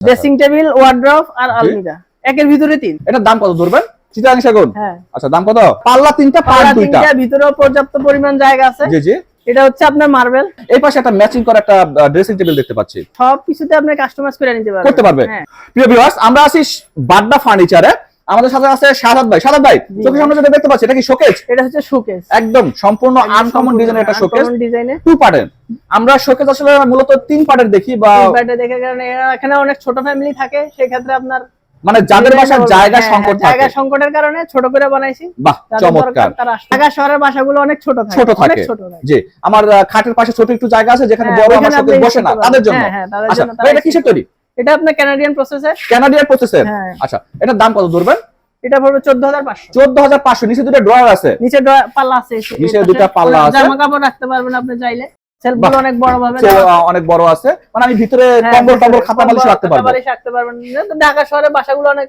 Dressing table wardrobe আর আলমিরা। একের ভিতরে তিন। এটার দাম কত ধরবেন? চিটাং সেগুন? হ্যাঁ। আচ্ছা দাম কত? পাল্লা তিনটা পাল্লা দুইটা। তিনটা ভিতরে পর্যাপ্ত পরিমাণ জায়গা আছে। জি জি। এটা হচ্ছে আপনার মার্বেল। এই পাশে একটা ম্যাচিং করা একটা ড্রেসিং টেবিল দেখতে পাচ্ছি। সব কিছুতে আপনি কাস্টমাইজ করে নিতে পারবেন। করতে পারবে। হ্যাঁ। প্রিয় ভিউয়ার্স আমরা আছি বাড্ডা ফার্নিচারে আমাদের সাথে আছে সাদাত ভাই। সাদাত ভাই। চোখের সামনে যেটা দেখতে পাচ্ছি এটা কি শোকেজ এটা হচ্ছে শোকেস একদম সম্পূর্ণ আনকমন ডিজাইনের একটা শোকেজ ডিজাইনে টু পার্টের আমরা শোকেজ আসলে মূলত তিন পার্টের দেখি বা দেখে কারণ এখানে অনেক ছোট ফ্যামিলি থাকে সেই ক্ষেত্রে আপনার মানে যাদের বাসার জায়গা হ্যাঁ, সংকট হ্যাঁ, জায়গা সংকটের কারণে ছোট করে বানাইছি। বাহ চমৎকার। ঢাকা শহরের বাসাগুলো অনেক ছোট থাকে ছোট থাকে। ছোট থাকে। জি আমার খাটের পাশে ছোট একটু জায়গা আছে যেখানে হ্যাঁ, বড় শোকেজ আপনি বসে না তাদের জন্য। তাদের আচ্ছা এটা কিসের তৈরি? এটা আপনার কানাডিয়ান প্রসেসর কানাডিয়ান প্রসেসর আচ্ছা এটার দাম কত ধরবেন? এটা পড়বে চোদ্দ হাজার পাঁচশো। চোদ্দ হাজার পাঁচশো নিচে দুটো ড্রয়ার আছে। নিচে পাল্লা আছে। নিচে পাশে। পাল্লা আছে। জামা কাপড় রাখতে পারবেন আপনি চাইলে। সেলফগুলো। অনেক বড় ভাবে। অনেক বড় আছে। মানে আমি ভিতরে হ্যাঁ, কম্বল টম্বল খাতা বালিশ রাখতে পারব। বালিশ রাখতে পারবেন। ঢাকা শহরের বাসাগুলো অনেক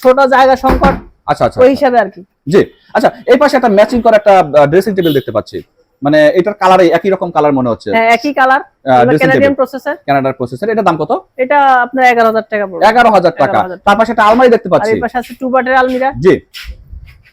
ছোট জায়গা সংকট। আচ্ছা আচ্ছা ওই হিসাবে আর কি। জি। আচ্ছা এই পাশে একটা ম্যাচিং করা একটা ড্রেসিং টেবিল দেখতে পাচ্ছি। মানে এটার কালারই একই রকম কালার মনে হচ্ছে। হ্যাঁ একই কালার ক্যানাডিয়ান কানাডিয়ান প্রসেসর কানাডার প্রসেসর এটা দাম কত? এটা আপনার এগারো হাজার টাকা পড়বে। এগারো হাজার টাকা। 11,000 তার পাশে একটা আলমারি দেখতে পাচ্ছি আর এই পাশে আছে টু বাটের আলমিরা। জি।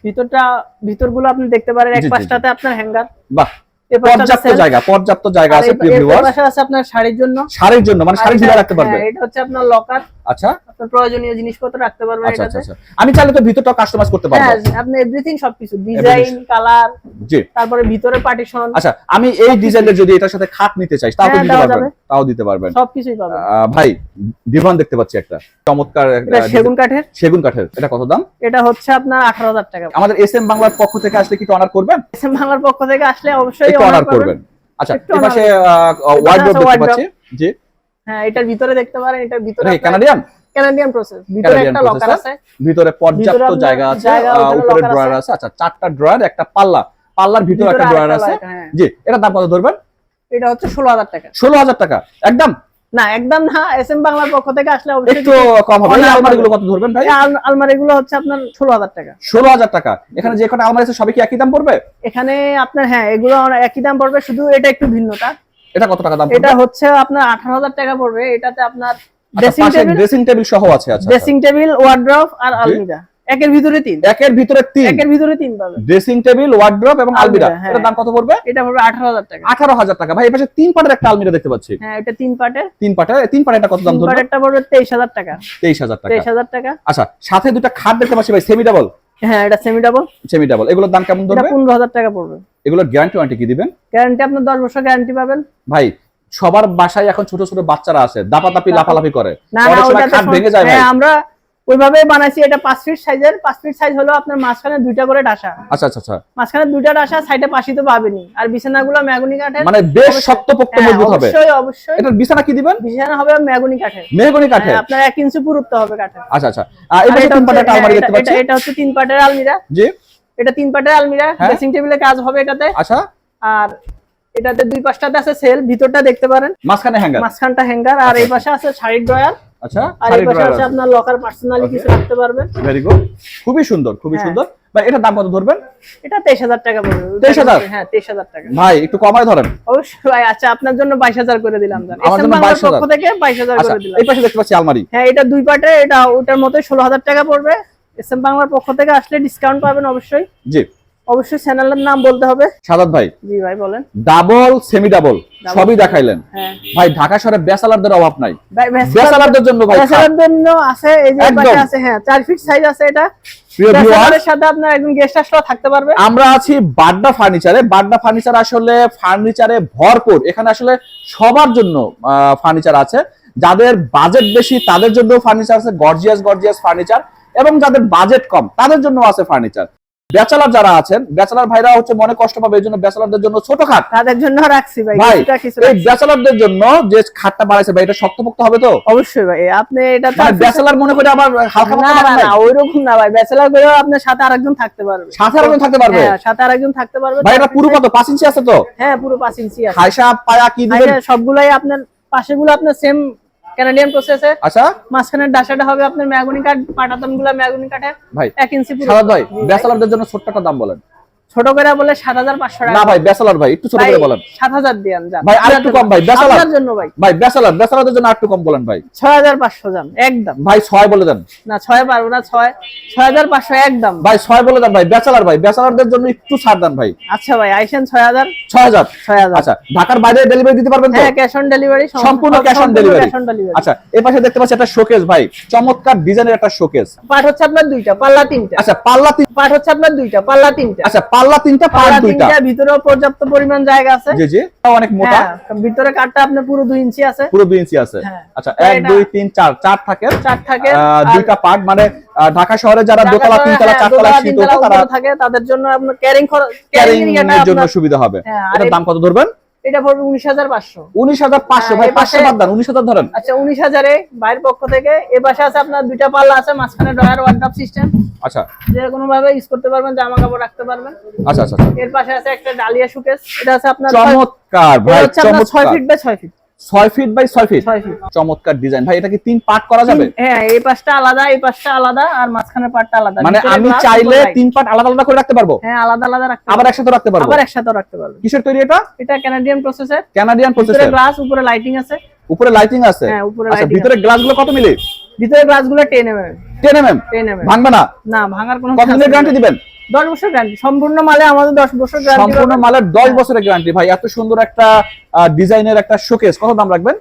ভিতরটা ভিতরগুলো আপনি দেখতে পারেন এক। পাশটাতে আপনার হ্যাঙ্গার বাহ পর্যাপ্ত জায়গা পর্যাপ্ত জায়গা আছে প্রিয় এর ভিউয়ার্স পাশে আছে আপনার শাড়ির জন্য। শাড়ির জন্য মানে শাড়ি ঝুলা রাখতে পারবে। হ্যাঁ, এটা হচ্ছে আপনার লকার আচ্ছা। আপনার প্রয়োজনীয় জিনিসপত্র রাখতে পারবেন আচ্ছা আচ্ছা এটাতে। আচ্ছা আমি চাইলে তো ভিতরটা কাস্টমাইজ করতে পারব। হ্যাঁ আপনি এভরিথিং সবকিছু ডিজাইন কালার জি। তারপরে ভিতরে পার্টিশন আচ্ছা আমি এই ডিজাইনের যদি এটার সাথে খাট নিতে চাই তাও হ্যাঁ, দিতে পারবেন। তাও দিতে পারবেন। সবকিছুই পাবেন। ভাই ডিভান দেখতে পাচ্ছি একটা। চমৎকার একটা সেগুন কাঠের? সেগুন কাঠের। এটা কত দাম? এটা হচ্ছে আপনার আঠারো হাজার টাকা। আমাদের এস এম বাংলার পক্ষ থেকে আসলে কি অনার করবেন? এসএম বাংলার পক্ষ থেকে আসলে অবশ্যই honor অনার করবেন। আচ্ছা এই পাশে ওয়ার্ডরোব দেখতে পাচ্ছি। জি। হ্যাঁ এটার ভিতরে দেখতে পারেন এটার ভিতরে এটা কানাডিয়ান কানাডিয়ান প্রসেস ভিতরে একটা লকার আছে। ভিতরে পর্যাপ্ত জায়গা আছে উপরে ড্রয়ার আছে। আচ্ছা চারটা ড্রয়ার একটা পাল্লা। পাল্লার ভিতরে একটা ড্রয়ার আছে। হ্যাঁ। জি এটার দাম কত ধরবেন? এটা হচ্ছে ষোলো হাজার টাকা। ষোলো হাজার টাকা। একদম না একদম না এসএম বাংলার পক্ষ থেকে আসলে একটু কম হবে। আলমারি গুলো কত ধরবেন ভাই? আলমারিগুলো হচ্ছে আপনার ষোলো হাজার টাকা। ষোলো হাজার টাকা। এখানে যে কটা আলমারি আছে সবই কি একই দাম পড়বে? এখানে আপনার হ্যাঁ এগুলো একই দাম পড়বে শুধু এটা একটু ভিন্নতা। এটা কত টাকা দাম এটা হচ্ছে আপনার আঠারো হাজার টাকা পড়বে এটাতে আপনার ড্রেসিং টেবিল ড্রেসিং টেবিল সহ আছে আচ্ছা ড্রেসিং টেবিল ওয়ার্ড্রপ আর আলমিরা। একের ভিতরে তিন। একের ভিতরে তিন। একের ভিতরে তিন পাবেন। ড্রেসিং টেবিল ওয়ার্ড্রপ এবং আলমিরা হ্যাঁ। এটার দাম কত পড়বে? এটা পড়বে আঠারো হাজার টাকা। আঠারো হাজার টাকা। ভাই এপাশে তিন পাটের একটা আলমিরা দেখতে পাচ্ছি। হ্যাঁ এটা তিন পার্টের তিন পাটের তিন পাটের এটা কত দাম ধরবে পার্টেরটা পড়বে তেইশ হাজার টাকা। তেইশ হাজার টাকা। তেইশ হাজার টাকা। আচ্ছা সাথে দুটো খাট দেখতে পাচ্ছি ভাই সেমি ডাবল হ্যাঁ এটা সেমি ডাবল সেমি ডাবল এগুলোর দাম কেমন ধরবে? পনেরো হাজার টাকা পড়বে। এগুলোর গ্যারান্টি ওয়ারেন্টি কি দিবেন? গ্যারান্টি আপনার দশ বছর গ্যারান্টি পাবেন। ভাই সবার বাসায় এখন ছোট ছোট বাচ্চারা আছে দাপাদাপি দাপা- লাফালাফি করে। না না খাট ভেঙে যায় ভাই। হ্যাঁ আমরা ওইভাবে বানাইছি এটা পাঁচ ফিট সাইজের পাঁচ ফিট সাইজ হলো আপনার মাঝখানে দুইটা করে ডাসা। আচ্ছা আচ্ছা আচ্ছা। মাঝখানে দুইটা ডাসা সাইডে পাশি তো পাবেনি আর বিছানাগুলো ম্যাগুনি কাঠের। মানে বেশ অবশ্যই- শক্তপোক্ত হ্যাঁ, মজবুত হবে। অবশ্যই অবশ্যই। এটার বিছানা কি দিবেন? বিছানা হবে ম্যাগুনি কাঠের। মেহগনি কাঠে হ্যাঁ, আপনার এক ইঞ্চি পুরুত্ব হবে কাঠের। আচ্ছা আচ্ছা। এটা তিন পাটের আলমারি হ্যাঁ, দেখতে এটা- পাচ্ছি। এটা- এটা হচ্ছে তিন পাটের আলমিরা। জি। এটা তিন পাটের আলমিরা। হ্যাঁ। ড্রেসিং টেবিলে কাজ হবে এটাতে। আচ্ছা। আর এটাতে দুই পাশটাতে আছে সেল ভিতরটা দেখতে পারেন। মাঝখানে হ্যাঙ্গার। মাঝখানটা হ্যাঙ্গার। আর এই পাশে আছে শাড়ির ড্রয়ার। আচ্ছা আর এই পাশে আছে আপনার লকার পার্সোনালি কিছু রাখতে পারবেন। ভেরি গুড খুবই সুন্দর খুবই হ্যাঁ। সুন্দর। ভাই এটার দাম কত ধরবেন? এটা তেইশ হাজার টাকা পড়বে। 23,000? হ্যাঁ টাকা। ভাই একটু কমায় ধরেন। অবশ্যই ভাই, আচ্ছা আপনার জন্য বাইশ হাজার করে দিলাম জান আমার জন্য বাংলার 22,000 পক্ষ থেকে আচ্ছা করে দিলাম। এই পাশে দেখতে পাচ্ছি আলমারি। হ্যাঁ এটা দুই পার্টে এটা ওটার ষোলো হাজার টাকা পড়বে। এসএম বাংলার পক্ষ থেকে আসলে ডিসকাউন্ট পাবেন অবশ্যই। জি। অবশ্যই চ্যানেলের নাম বলতে হবে। সাদাত ভাই। জি ভাই বলেন। Double semi double. সবই দেখাইলেন। হ্যাঁ। ভাই ঢাকা শহরে বেসালারদের অভাব নাই। বেসালারদের জন্য ভাই ব্যাচেলার জন্য আছে এই যে পাশে আছে হ্যাঁ চার ফিট সাইজ আছে এটা। আমরা আছি বাড্ডা ফার্নিচারে। বাড্ডা ফার্নিচার আসলে ফার্নিচারে ভরপুর। এখানে আসলে সবার জন্য ফার্নিচার আছে। যাদের বাজেট বেশি তাদের জন্য ফার্নিচার আছে। Gorgeous gorgeous furniture. এবং যাদের বাজেট কম তাদের জন্য আছে ফার্নিচার। ব্যাচেলার যারা আছেন ব্যাচেলার ভাইরা হচ্ছে মনে কষ্ট পাবে এই জন্য ব্যাচেলারদের জন্য ছোট খাট তাদের জন্য রাখছি ভাই ভাই এই। ব্যাচেলারদের জন্য যে খাটটা বানাইছে ভাই এটা শক্তপোক্ত হবে তো? অবশ্যই ভাই আপনি এটা তো ব্যাচেলার মনে করে আবার হালকা না না না ওইরকম না ভাই ব্যাচেলার করেও আপনার সাথে আরেকজন থাকতে পারবে। সাথে আরেকজন থাকতে পারবে? হ্যাঁ সাথে আরেকজন থাকতে পারবে। ভাই এটা পুরো কত পাঁচ ইঞ্চি আছে তো? হ্যাঁ পুরো পাঁচ ইঞ্চি আছে। হাইসা পায়া কি দিবেন? সবগুলাই আপনার পাশেগুলো আপনার সেম কানাডিয়ান প্রসেসে আচ্ছা। মাঝখানের ডাসাটা হবে আপনার ম্যাগনি কাঠ পাটাতনগুলা ম্যাগুনি কাঠের ভাই এক ইঞ্চি পুরো। ভাই ব্যাচেলরদের জন্য ছোট্ট একটা দাম বলেন। ছোট করে বলে সাত হাজার পাঁচশো টাকা। না ভাই ব্যাচেলর ভাই একটু ছোট করে বলেন। সাত হাজার দিয়ান যান। ভাই, আর একটু কম ভাই, ব্যাচেলর। আপনার জন্য ভাই। ভাই ব্যাচেলর ব্যাচেলরদের জন্য একটু কম বলেন ভাই। ছয় হাজার পাঁচশো যান একদম। ভাই বলে দেন। না পারব না ছয় ছয় হাজার পাঁচশো একদম। ভাই বলে দেন ভাই ব্যাচেলর ভাই ব্যাচেলরদের জন্য একটু ছাড় দেন ভাই। আচ্ছা ভাই আইসেন ছয় হাজার। ছয় হাজার? ছয় হাজার। আচ্ছা ঢাকার বাইরে ডেলিভারি দিতে পারবেন তো? হ্যাঁ ক্যাশ অন ডেলিভারি সম্পূর্ণ cash on delivery cash on delivery আচ্ছা এই পাশে দেখতে পাচ্ছি একটা শোকেস ভাই চমৎকার ডিজাইনের একটা শোকেস পাট হচ্ছে আপনার দুইটা পাল্লা তিনটা। আচ্ছা পাল্লা তিন পাট হচ্ছে আপনার দুইটা পাল্লা তিনটা। আচ্ছা পাল্লা তিনটা পার দুইটা। তিনটা ভিতরে পর্যাপ্ত পরিমাণ জায়গা আছে। জি জি। অনেক মোটা। হ্যাঁ ভিতরে কাটটা আপনি পুরো 2 ইঞ্চি আছে। পুরো 2 ইঞ্চি আছে। হ্যাঁ। আচ্ছা তো এক এটা- দুই তিন চার চার থাকে। 4 থাকে। দুইটা পার্ট মানে ঢাকা শহরে যারা দোতলা তিনতলা হ্যাঁ, চারতলা শীত তারা থাকে তাদের জন্য আপনার ক্যারিং ক্যারিং এর জন্য সুবিধা হবে। এটা এটার দাম কত ধরবেন? এটা পড়বে উনিশ হাজার পাঁচশো। উনিশ হাজার পাঁচশো হ্যাঁ, ভাই পাঁচশো বাদ দেন উনিশ হাজার ধরেন। আচ্ছা উনিশ হাজারে বাইরের পক্ষ থেকে এ পাশে আছে আপনার দুইটা পাল্লা আছে মাঝখানে ড্রয়ার ওয়ার্ড্রপ সিস্টেম আচ্ছা। যে কোনো ভাবে ইউজ করতে পারবেন জামা কাপড় রাখতে পারবেন। আচ্ছা আচ্ছা আচ্ছা। এর পাশে আছে একটা ডালিয়া শুকেস এটা আছে আপনার চমৎকার ভাই আপনার ছয় ফিট বাই ছয় ফিট ছয় ফিট বাই ছয় ফিট চমৎকার ডিজাইন ভাই এটা কি তিন পার্ট করা যাবে? হ্যাঁ এই পাশটা আলাদা এই পাশটা আলাদা আর মাঝখানের পার্টটা আলাদা। মানে আমি চাইলে তিন পার্ট আলাদা আলাদা করে রাখতে পারব? হ্যাঁ আলাদা আলাদা রাখতে আবার। একসাথে রাখতে পারব? আবার একসাথে রাখতে পারবেন কিসের তৈরি এটা? এটা Canadian processor Canadian processor glass উপরে লাইটিং আছে। উপরে লাইটিং আছে? হ্যাঁ, উপরে আচ্ছা ভিতরে গ্লাসগুলো কত মিলি? ভিতরে গ্লাসগুলো ten mm ten M M ten mm ভাঙবে না? না ভাঙার কোনো কত দিনের গ্যারান্টি দিবেন? দশ বছর গ্যারান্টি সম্পূর্ণ মালে আমাদের দশ বছর গ্যারান্টি সম্পূর্ণ মালের দশ বছরের গ্যারান্টি ভাই। এত সুন্দর একটা ডিজাইনের একটা শোকেস কত দাম রাখবেন?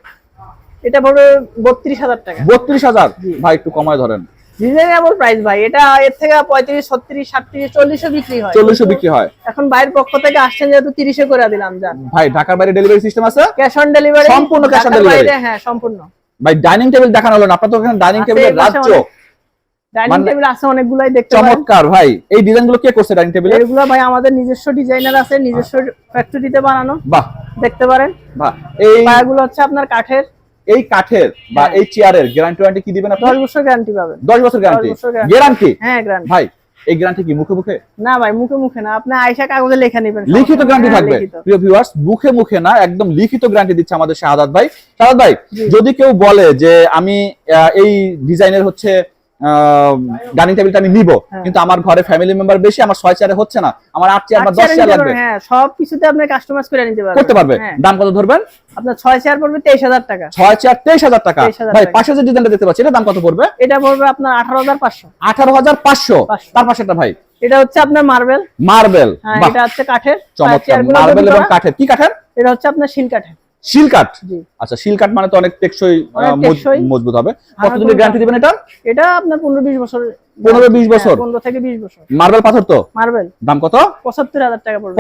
এটা পড়বে বত্রিশ হাজার টাকা। বত্রিশ হাজার? ভাই একটু কমায় ধরেন। রিজনেবল প্রাইস ভাই। এটা এর থেকে পঁয়ত্রিশ ছত্রিশ সাতত্রিশ চল্লিশও বিক্রি হয়। চল্লিশশো কিন্তু বিক্রি হয়। এখন বাইরের পক্ষ থেকে আসছেন যেহেতু তিরিশে করে দিলাম যান ভাই ঢাকার বাইরে ডেলিভারি সিস্টেম আছে? ক্যাশ অন ডেলিভারি সম্পূর্ণ cash on delivery। হ্যাঁ সম্পূর্ণ। ভাই ডাইনিং টেবিল দেখানো হলো না। আপনার তো এখানে ডাইনিং টেবিলের রাজ্য। ডাইনিং মানে- টেবিল আছে অনেকগুলাই দেখতে চমৎকার ভাই। এই ডিজাইনগুলো কে করছে ডাইনিং টেবিলের এগুলো ভাই আমাদের নিজস্ব ডিজাইনার আছে নিজস্ব ফ্যাক্টরিতে বানানো। বাহ। দেখতে পারেন। বাহ। এই পায়াগুলো হচ্ছে আপনার কাঠের। এই কাঠের বা হ্যাঁ। এই চেয়ারের গ্যারান্টি ওয়ারেন্টি কি দিবেন আপনি? দশ বছর গ্যারান্টি পাবেন। দশ বছর গ্যারান্টি গ্যারান্টি হ্যাঁ গ্যারান্টি ভাই এই গ্যারান্টি কি মুখে মুখে? না ভাই মুখে মুখে না। আপনি আয়সা কাগজে লেখা নেবেন। লিখিত গ্যারান্টি থাকবে। প্রিয় ভিউয়ার্স মুখে মুখে না একদম লিখিত গ্যারান্টি দিচ্ছে আমাদের শাহাদাত ভাই। শাহাদাত ভাই যদি কেউ বলে যে আমি এই ডিজাইনের হচ্ছে ডাইনিং টেবিলটা আমি নিব। হ্যাঁ। কিন্তু আমার ঘরে ফ্যামিলি মেম্বার বেশি আমার ছয় চেয়ারে হচ্ছে না। আমার আট চেয়ার বা দশ চেয়ার লাগবে। হ্যাঁ সব কিছুতে আপনি কাস্টমাইজ করে নিতে পারবেন। করতে পারবে। হ্যাঁ। দাম কত ধরবেন? আপনার ছয় চেয়ার পড়বে তেইশ হাজার টাকা। ছয় চেয়ার তেইশ হাজার টাকা। ভাই। পাশে যে ডিজাইনটা দেখতে পাচ্ছি এটা দাম কত পড়বে? এটা পড়বে আপনার আঠারো হাজার পাঁচশো। আঠারো হাজার পাঁচশো। 500 তার পাশেটা ভাই? এটা হচ্ছে আপনার মার্বেল মার্বেল এটা হচ্ছে কাঠের। চমৎকার। মার্বেল এবং কাঠের। কি কাঠের? এটা হচ্ছে আপনার শিল কাঠের। শিল কাঠ? আচ্ছা শিল কাঠ মানে তো অনেক টেকসই। মজবুত হবে। কতদিনের গ্যারান্টি দিবেন এটা? এটা আপনার পনেরো বিশ বছর। 15-20 বছর? পনেরো থেকে বিশ বছর। মার্বেল পাথর তো? মার্বেল। দাম কত? পঁচাত্তর হাজার টাকা পড়বে।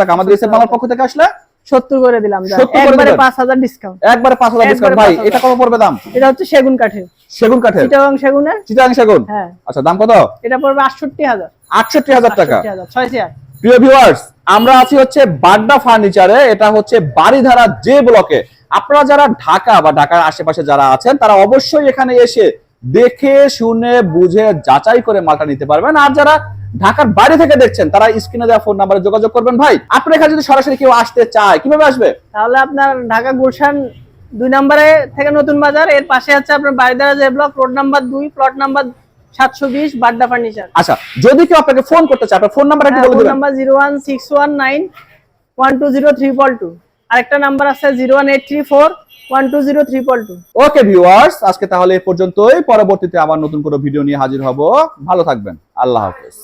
টাকা। আমাদের এসে বাংলার পক্ষ থেকে আসলে? সত্তর করে দিলাম যা। 70 করে একবারে হাজার ডিসকাউন্ট একবারে পাঁচ হাজার ডিসকাউন্ট ভাই এটা কত পড়বে দাম? এটা হচ্ছে সেগুন কাঠের। সেগুন কাঠের? সেগুনের? চিটাং সেগুন? হ্যাঁ। আচ্ছা দাম কত? এটা পড়বে আটষট্টি হাজার। আটষট্টি হাজার টাকা। আটষট্টি ছয় চেয়ার। প্রিয় ভিউয়ার্স আমরা আছি হচ্ছে বাড্ডা ফার্নিচারে এটা হচ্ছে বাড়িধারা যে ব্লকে আপনারা যারা ঢাকা বা ঢাকার আশেপাশে যারা আছেন, তারা অবশ্যই এখানে এসে দেখে, শুনে, বুঝে, যাচাই করে মালটা নিতে পারবেন। আর যারা ঢাকার বাইরে থেকে দেখছেন, তারা স্ক্রিনে দেওয়া ফোন নাম্বারে যোগাযোগ করবেন। ভাই, আপনার এখানে যদি সরাসরি কেউ আসতে চায়, কীভাবে আসবে? তাহলে আপনার ঢাকা গুলশান দুই নম্বরে থেকে নতুন বাজার, এর পাশে আছে আপনার বাড়িদারা যে ব্লক রোড নাম্বার দুই প্লট নাম্বার বাড্ডা ফার্নিচার। আচ্ছা যদি কেউ আপনাকে ফোন করতে চায় আপনার ফোন নাম্বার একটু বলে ফোন নাম্বার আরেকটা আছে zero one eight three four one two zero three two okay viewers আজকে তাহলে এ পর্যন্তই। পরবর্তীতে আবার নতুন কোনো ভিডিও নিয়ে হাজির হব। ভালো থাকবেন। আল্লাহ হাফেজ।